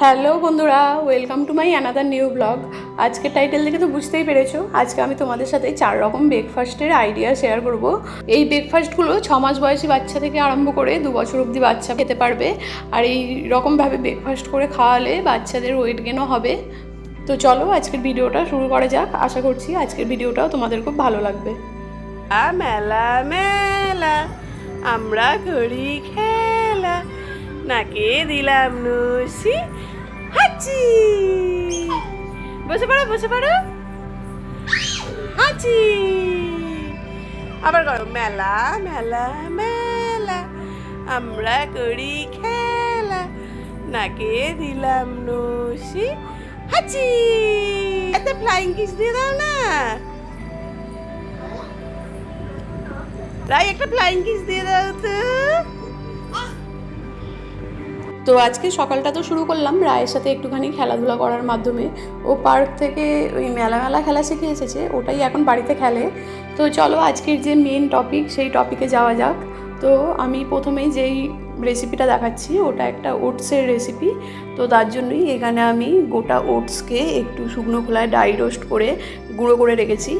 Hello বন্ধুরা welcome to my another new blog আজকে title দেখে তো বুঝতেই পেরেছ, আজকে আমি তোমাদের সাথে চার রকম ব্রেকফাস্টের আইডিয়া শেয়ার করব। এই ব্রেকফাস্টগুলো ছ মাস বয়সী বাচ্চা থেকে আরম্ভ করে দু বছর অবধি বাচ্চা খেতে পারবে। আর এই রকমভাবে ব্রেকফাস্ট করে খাওয়ালে বাচ্চাদের ওয়েট গেনও হবে। তো চলো আজকের ভিডিওটা শুরু করা যাক, আশা করছি আজকের ভিডিওটাও তোমাদের খুব ভালো লাগবে। মেলা মেলা আমরা করি খেলা, নাকে দিলাম নসি হাচি বসে পড়ো বসে পড়ো। হাচি আবার করো, মেলা মেলা মেলা, আমরা করি খেলা। নাকে দিলাম নসি, হাচি। এত ফ্লাইং কিস দিয়ে দাও না। রাই, একটা ফ্লাইং কিস দিয়ে দাও তো। তো আজকে সকালটা তো শুরু করলাম। রায়ের সাথে একটুখানি খেলাধুলা করার মাধ্যমে। ও পার্ক থেকে ওই মেলা মেলা খেলা শিখে এসেছে। ওটাই এখন বাড়িতে খেলে। তো চলো আজকের যে মেন টপিক সেই টপিকে যাওয়া যাক। তো আমি প্রথমেই যেই রেসিপিটা দেখাচ্ছি, ওটা একটা ওটসের রেসিপি তো তার জন্যই এখানে আমি গোটা ওটসকে একটু শুকনো খোলায় ডাই রোস্ট করে গুঁড়ো করে রেখেছি।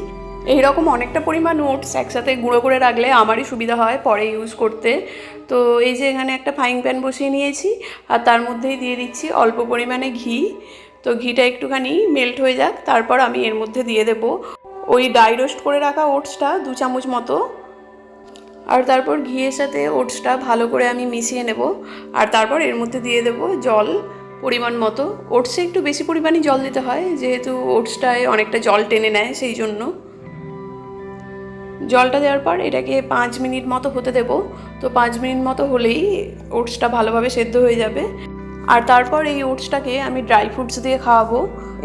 এই রকম অনেকটা পরিমাণ ওটস একসাথে গুঁড়ো করে রাখলে আমারই সুবিধা হয় পরে ইউজ করতে। তো এই যে এখানে একটা ফ্রাইং প্যান বসিয়ে নিয়েছি আর তার মধ্যেই দিয়ে দিচ্ছি অল্প পরিমাণে ঘি। তো ঘিটা একটুখানি মেল্ট হয়ে যাক, তারপর আমি এর মধ্যে দিয়ে দেব ওই ডাই রোস্ট করে রাখা ওটসটা দু চামচ মতো। আর তারপর ঘিয়ের সাথে ওটসটা ভালো করে আমি মিশিয়ে নেব। আর তারপর এর মধ্যে দিয়ে দেব জল পরিমাণ মতো। ওটসে একটু বেশি পরিমাণে জল দিতে হয়, যেহেতু ওটসটায় অনেকটা জল টেনে নেয়, সেই জন্য। জলটা দেওয়ার পর এটাকে পাঁচ মিনিট মতো হতে দেব। তো পাঁচ মিনিট মতো হলেই ওটসটা ভালোভাবে সেদ্ধ হয়ে যাবে। আর তারপর এই ওটসটাকে আমি ড্রাই ফ্রুটস দিয়ে খাওয়াবো।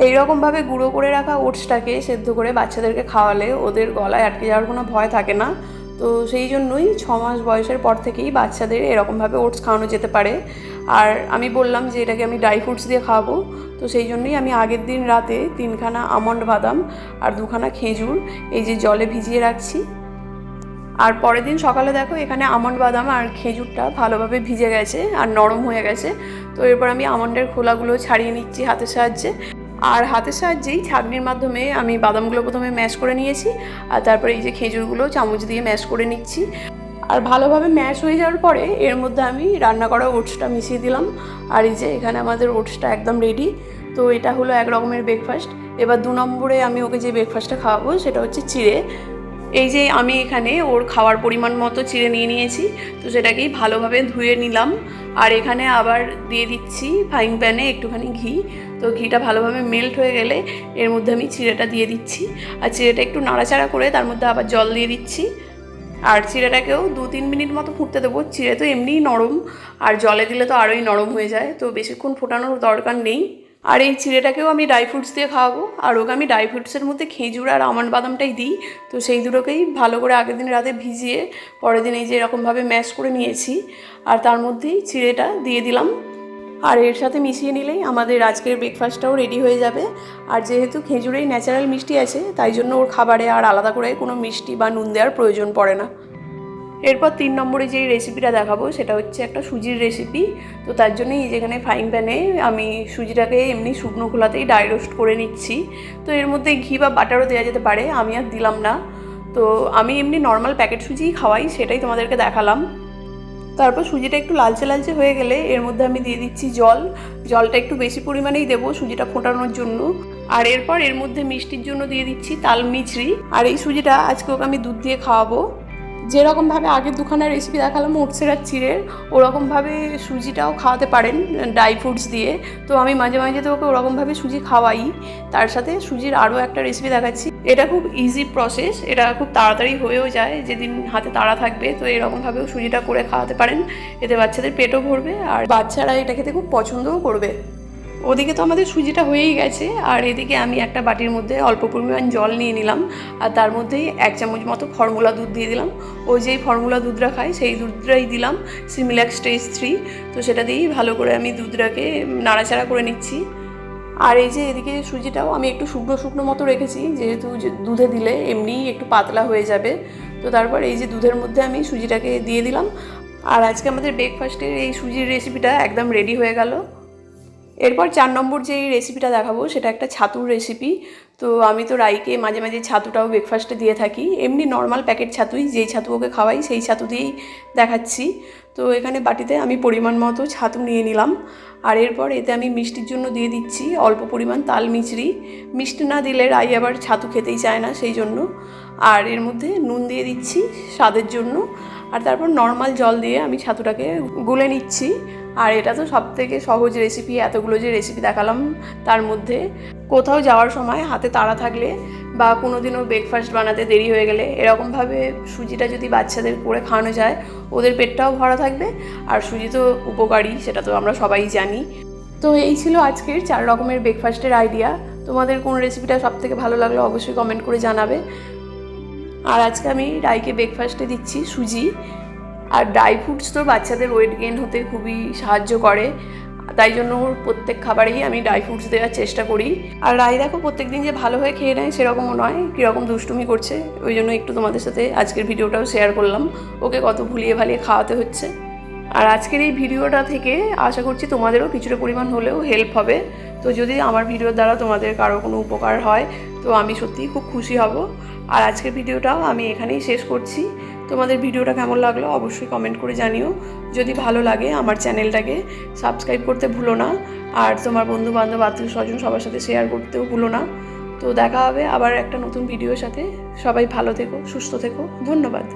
এইরকমভাবে গুঁড়ো করে রাখা ওটসটাকে সেদ্ধ করে বাচ্চাদেরকে খাওয়ালে ওদের গলায় আটকে যাওয়ার কোনো ভয় থাকে না। তো সেই জন্যই ছ মাস বয়সের পর থেকেই বাচ্চাদের এরকমভাবে ওটস খাওয়ানো যেতে পারে। আর আমি বললাম যে এটাকে আমি ড্রাই ফ্রুটস দিয়ে খাওয়াবো। তো সেই জন্যই আমি আগের দিন রাতে তিনখানা আমন্ড বাদাম আর দুখানা খেজুর এই যে জলে ভিজিয়ে রাখছি। আর পরের দিন সকালে দেখো এখানে আমন্ড বাদাম আর খেজুরটা ভালোভাবে ভিজে গেছে আর নরম হয়ে গেছে। তো এরপর আমি আমন্ডের খোলাগুলো ছাড়িয়ে নিচ্ছি হাতের সাহায্যে। আর হাতের সাহায্যেই ছাঁকনির মাধ্যমে আমি বাদামগুলো প্রথমে ম্যাশ করে নিয়েছি, আর তারপরে এই যে খেজুরগুলো চামচ দিয়ে ম্যাশ করে নিচ্ছি। আর ভালোভাবে ম্যাশ হয়ে যাওয়ার পরে এর মধ্যে আমি রান্না করা ওটসটা মিশিয়ে দিলাম। আর এই যে এখানে আমাদের ওটসটা একদম রেডি তো এটা হলো এক রকমের ব্রেকফাস্ট এবার দু নম্বরে আমি ওকে যে ব্রেকফাস্টটা খাওয়াবো সেটা হচ্ছে চিড়ে। এই যে আমি এখানে ওর খাওয়ার পরিমাণ মতো চিড়ে নিয়ে নিয়েছি, তো সেটাকেই ভালোভাবে ধুয়ে নিলাম। আর এখানে আবার দিয়ে দিচ্ছি ফ্রাইং প্যানে একটুখানি ঘি। তো ঘিটা ভালোভাবে মেল্ট হয়ে গেলে এর মধ্যে আমি চিড়েটা দিয়ে দিচ্ছি। আর চিড়েটা একটু নাড়াচাড়া করে তার মধ্যে আবার জল দিয়ে দিচ্ছি। আর চিড়েটাকেও দু তিন মিনিট মতো ফুটতে দেবো। চিড়ে তো এমনিই নরম, আর জলে দিলে তো আরোই নরম হয়ে যায়। তো বেশিক্ষণ ফোটানোর দরকার নেই। আর এই চিড়েটাকেও আমি ড্রাই ফ্রুটস দিয়ে খাওয়াবো। আর ওকে আমি ড্রাই ফ্রুটসের মধ্যে খেজুর আর আমন্ড বাদামটাই দিই। তো সেই দুটোকেই ভালো করে আগের দিন রাতে ভিজিয়ে পরের দিন এই যে এরকমভাবে ম্যাশ করে নিয়েছি। আর তার মধ্যেই চিড়েটা দিয়ে দিলাম। আর এর সাথে মিশিয়ে নিলেই আমাদের আজকের ব্রেকফাস্টটাও রেডি হয়ে যাবে। আর যেহেতু খেজুরেই ন্যাচারাল মিষ্টি আছে, তাই জন্য ওর খাবারে আর আলাদা করে কোনো মিষ্টি বা নুন দেওয়ার প্রয়োজন পড়ে না। এরপর তিন নম্বরে যেই রেসিপিটা দেখাবো, সেটা হচ্ছে একটা সুজির রেসিপি তো তার জন্যই যেখানে ফ্রাইং প্যানে আমি সুজিটাকে এমনি শুকনো খোলাতেই ডাই রোস্ট করে নিচ্ছি। তো এর মধ্যে ঘি বা বাটারও দেওয়া যেতে পারে, আমি আর দিলাম না। তো আমি এমনি নর্মাল প্যাকেট সুজিই খাওয়াই, সেটাই তোমাদেরকে দেখালাম। তারপর সুজিটা একটু লালচে লালচে হয়ে গেলে এর মধ্যে আমি দিয়ে দিচ্ছি জল। জলটা একটু বেশি পরিমাণেই দেবো সুজিটা ফোটানোর জন্য। আর এরপর এর মধ্যে মিষ্টির জন্য দিয়ে দিচ্ছি তাল মিছরি। আর এই সুজিটা আজকে ওকে আমি দুধ দিয়ে খাওয়াবো। যেরকমভাবে আগের দুখানা রেসিপি দেখালাম ওটসের আর চিড়ের, ওরকমভাবে সুজিটাও খাওয়াতে পারেন ড্রাই ফ্রুটস দিয়ে। তো আমি মাঝে মাঝে তো ওকে ওরকমভাবে সুজি খাওয়াই। তার সাথে সুজির আরও একটা রেসিপি দেখাচ্ছি। এটা খুব ইজি প্রসেস এটা খুব তাড়াতাড়ি হয়েও যায়, যেদিন হাতে তাড়া থাকবে, তো এরকমভাবেও সুজিটা করে খাওয়াতে পারেন। এতে বাচ্চাদের পেটও ভরবে আর বাচ্চারা এটা খেতে খুব পছন্দও করবে। ওদিকে তো আমাদের সুজিটা হয়েই গেছে, আর এদিকে আমি একটা বাটির মধ্যে অল্প পরিমাণ জল নিয়ে নিলাম, আর তার মধ্যেই এক চামচ মতো ফর্মুলা দুধ দিয়ে দিলাম। ও যেই ফর্মুলা দুধটা খাই সেই দুধটাই দিলাম সিমিলাক স্টেজ থ্রি তো সেটা দিয়েই ভালো করে আমি দুধটাকে নাড়াচাড়া করে নিচ্ছি। আর এই যে এদিকে সুজিটাও আমি একটু শুকনো শুকনো মতো রেখেছি, যেহেতু দুধে দিলে এমনিই একটু পাতলা হয়ে যাবে। তো তারপর এই যে দুধের মধ্যে আমি সুজিটাকে দিয়ে দিলাম। আর আজকে আমাদের ব্রেকফাস্টের এই সুজির রেসিপিটা একদম রেডি হয়ে গেল। এরপর চার নম্বর যে রেসিপিটা দেখাবো, সেটা একটা ছাতুর রেসিপি তো আমি তো রাইকে মাঝে মাঝে ছাতুটাও ব্রেকফাস্টে দিয়ে থাকি। এমনি নর্মাল প্যাকেট ছাতুই, যেই ছাতু ওকে খাওয়াই, সেই ছাতু দিয়েই দেখাচ্ছি। তো এখানে বাটিতে আমি পরিমাণ মতো ছাতু নিয়ে নিলাম। আর এরপর এতে আমি মিষ্টির জন্য দিয়ে দিচ্ছি অল্প পরিমাণ তাল মিচড়ি মিষ্টি না দিলে রাই আবার ছাতু খেতেই চায় না, সেই জন্য। আর এর মধ্যে নুন দিয়ে দিচ্ছি স্বাদের জন্য। আর তারপর নর্মাল জল দিয়ে আমি ছাতুটাকে গুলে নিচ্ছি। আর এটা তো সব থেকে সহজ রেসিপি এতগুলো যে রেসিপি দেখালাম তার মধ্যে। কোথাও যাওয়ার সময় হাতে তাড়া থাকলে বা কোনো দিনও ব্রেকফাস্ট বানাতে দেরি হয়ে গেলে এরকমভাবে সুজিটা যদি বাচ্চাদের করে খাওয়ানো যায়, ওদের পেটটাও ভরা থাকবে। আর সুজি তো উপকারী, সেটা তো আমরা সবাই জানি। তো এই ছিল আজকের চার রকমের ব্রেকফাস্টের আইডিয়া তোমাদের কোন রেসিপিটা সব থেকে ভালো লাগল অবশ্যই কমেন্ট করে জানাবে। আর আজকে আমি ডাইকে ব্রেকফাস্টে দিচ্ছি সুজি। আর ড্রাই ফ্রুটস তো বাচ্চাদের ওয়েট গেন হতে খুবই সাহায্য করে। তাই জন্য ওর প্রত্যেক খাবারেই আমি ড্রাই ফ্রুটস দেওয়ার চেষ্টা করি। আর রাই দেখো প্রত্যেক দিন যে ভালো হয়ে খেয়ে নেয় সেরকমও নয়, কীরকম দুষ্টুমি করছে। ওই জন্য একটু তোমাদের সাথে আজকের ভিডিওটাও শেয়ার করলাম। ওকে কত ভুলিয়ে ভালিয়ে খাওয়াতে হচ্ছে। আর আজকের এই ভিডিওটা থেকে আশা করছি তোমাদেরও কিছুটা পরিমাণ হলেও হেল্প হবে। তো যদি আমার ভিডিওর দ্বারা তোমাদের কারও কোনো উপকার হয়, তো আমি সত্যিই খুব খুশি হব। আর আজকের ভিডিওটাও আমি এখানেই শেষ করছি। তোমাদের ভিডিওটা কেমন লাগল অবশ্যই কমেন্ট করে জানিও। যদি ভালো লাগে আমার চ্যানেলটাকে সাবস্ক্রাইব করতে ভুলো না। আর তোমার বন্ধু বান্ধব আত্মীয় স্বজন সবার সাথে শেয়ার করতেও ভুলো না। তো দেখা হবে আবার একটা নতুন ভিডিওর সাথে। সবাই ভালো থেকো, সুস্থ থেকো। ধন্যবাদ।